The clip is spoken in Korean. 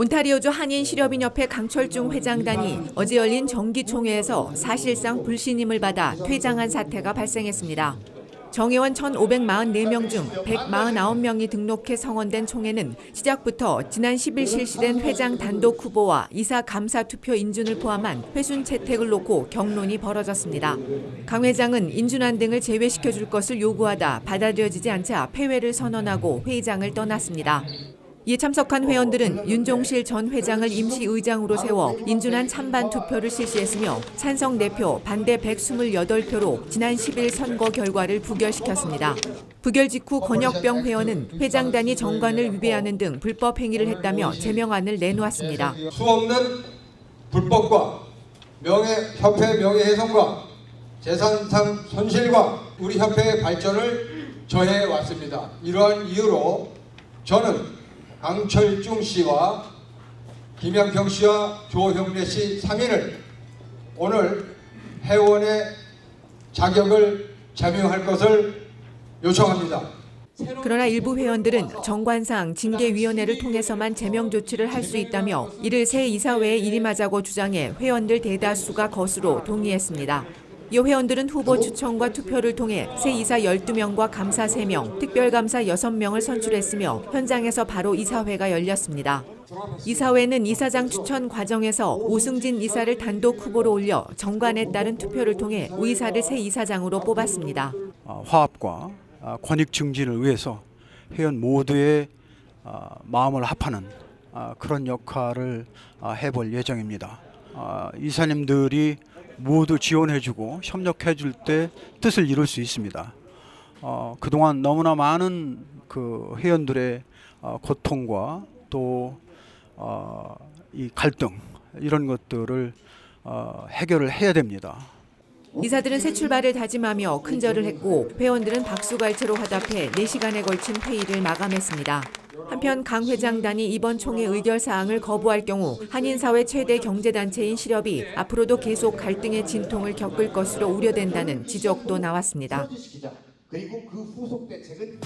온타리오주 한인 실업인협회 강철중 회장단이 어제 열린 정기총회에서 사실상 불신임을 받아 퇴장한 사태가 발생했습니다. 정회원 1,544명 중 149명이 등록해 성원된 총회는 시작부터 지난 10일 실시된 회장 단독 후보와 이사 감사 투표 인준을 포함한 회순 채택을 놓고 경론이 벌어졌습니다. 강 회장은 인준안 등을 제외시켜 줄 것을 요구하다 받아들여지지 않자 폐회를 선언하고 회의장을 떠났습니다. 이에 참석한 회원들은 윤종실 전 회장을 임시 의장으로 세워 인준안 찬반 투표를 실시했으며 찬성 4표, 반대 128표로 지난 10일 선거 결과를 부결시켰습니다. 부결 직후 권혁병 회원은 회장단이 정관을 위배하는 등 불법 행위를 했다며 제명안을 내놓았습니다. 수 없는 불법과 명예 협회 명예훼손과 재산상 손실과 우리 협회의 발전을 저해 왔습니다. 이러한 이유로 저는 강철중 씨와 김양평 씨와 조형래 씨 3인을 오늘 회원의 자격을 제명할 것을 요청합니다. 그러나 일부 회원들은 정관상 징계위원회를 통해서만 제명 조치를 할 수 있다며 이를 새 이사회에 일임하자고 주장해 회원들 대다수가 거수로 동의했습니다. 이 회원들은 후보 추천과 투표를 통해 새 이사 12명과 감사 3명, 특별감사 6명을 선출했으며 현장에서 바로 이사회가 열렸습니다. 이사회는 이사장 추천 과정에서 오승진 이사를 단독 후보로 올려 정관에 따른 투표를 통해 우 이사를 새 이사장으로 뽑았습니다. 어, 화합과 어, 권익 증진을 위해서 회원 모두의 어, 마음을 합하는 어, 그런 역할을 어, 해볼 예정입니다. 어, 이사님들이 모두 지원해주고 협력해줄 때 뜻을 이룰 수 있습니다. 어, 그동안 너무나 많은 그 회원들의 어, 고통과 또 어, 이 갈등 이런 것들을 어, 해결을 해야 됩니다. 이사들은 새 출발을 다짐하며 큰절을 했고 회원들은 박수갈채로 화답해 4시간에 걸친 회의를 마감했습니다. 한편 강 회장단이 이번 총회 의결 사항을 거부할 경우 한인사회 최대 경제단체인 실업이 앞으로도 계속 갈등의 진통을 겪을 것으로 우려된다는 지적도 나왔습니다. 그리고 그 후속 대책은